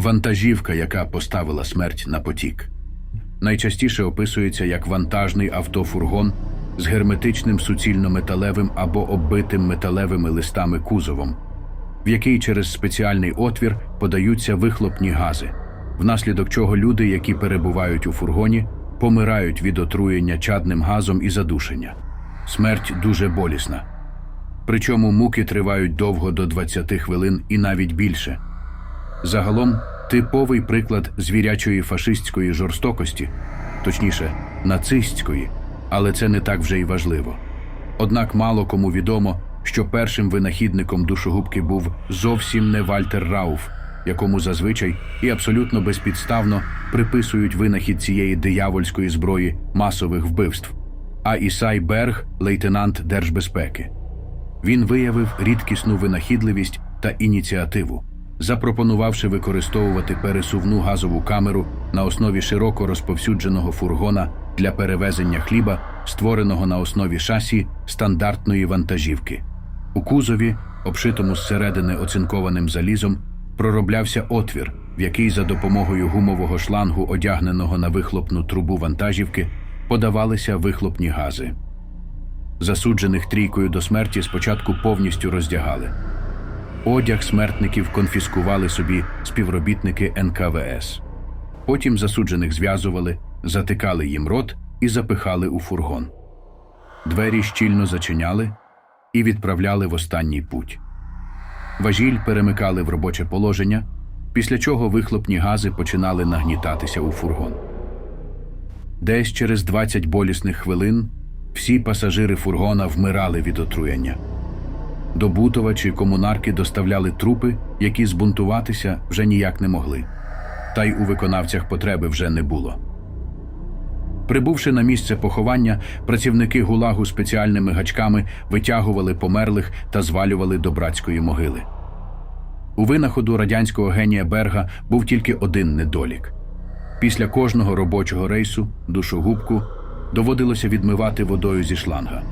Вантажівка, яка поставила смерть на потік. Найчастіше описується як вантажний автофургон з герметичним суцільно-металевим або оббитим металевими листами кузовом, в який через спеціальний отвір подаються вихлопні гази, внаслідок чого люди, які перебувають у фургоні, помирають від отруєння чадним газом і задушення. Смерть дуже болісна. Причому муки тривають довго до 20 хвилин і навіть більше. Загалом типовий приклад звірячої фашистської жорстокості, точніше, нацистської, але це не так вже й важливо. Однак мало кому відомо, що першим винахідником душогубки був зовсім не Вальтер Рауф, якому зазвичай і абсолютно безпідставно приписують винахід цієї диявольської зброї масових вбивств, а Ісай Берг, лейтенант Держбезпеки. Він виявив рідкісну винахідливість та ініціативу, запропонувавши використовувати пересувну газову камеру на основі широко розповсюдженого фургона для перевезення хліба, створеного на основі шасі стандартної вантажівки. У кузові, обшитому зсередини оцинкованим залізом, пророблявся отвір, в який за допомогою гумового шлангу, одягненого на вихлопну трубу вантажівки, подавалися вихлопні гази. Засуджених трійкою до смерті спочатку повністю роздягали. Одяг смертників конфіскували собі співробітники НКВС. Потім засуджених зв'язували, затикали їм рот і запихали у фургон. Двері щільно зачиняли і відправляли в останній путь. Важіль перемикали в робоче положення, після чого вихлопні гази починали нагнітатися у фургон. Десь через 20 болісних хвилин всі пасажири фургона вмирали від отруєння. До Бутова чи комунарки доставляли трупи, які збунтуватися вже ніяк не могли. Та й у виконавцях потреби вже не було. Прибувши на місце поховання, працівники гулагу спеціальними гачками витягували померлих та звалювали до братської могили. У винаходу радянського генія Берга був тільки один недолік. Після кожного робочого рейсу душогубку доводилося відмивати водою зі шланга,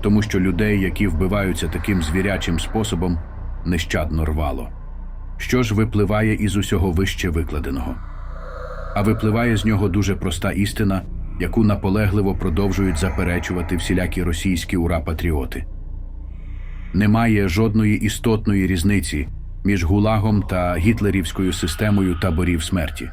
тому що людей, які вбиваються таким звірячим способом, нещадно рвало. Що ж випливає із усього вище викладеного? А випливає з нього дуже проста істина, яку наполегливо продовжують заперечувати всілякі російські ура-патріоти. Немає жодної істотної різниці між гулагом та гітлерівською системою таборів смерті.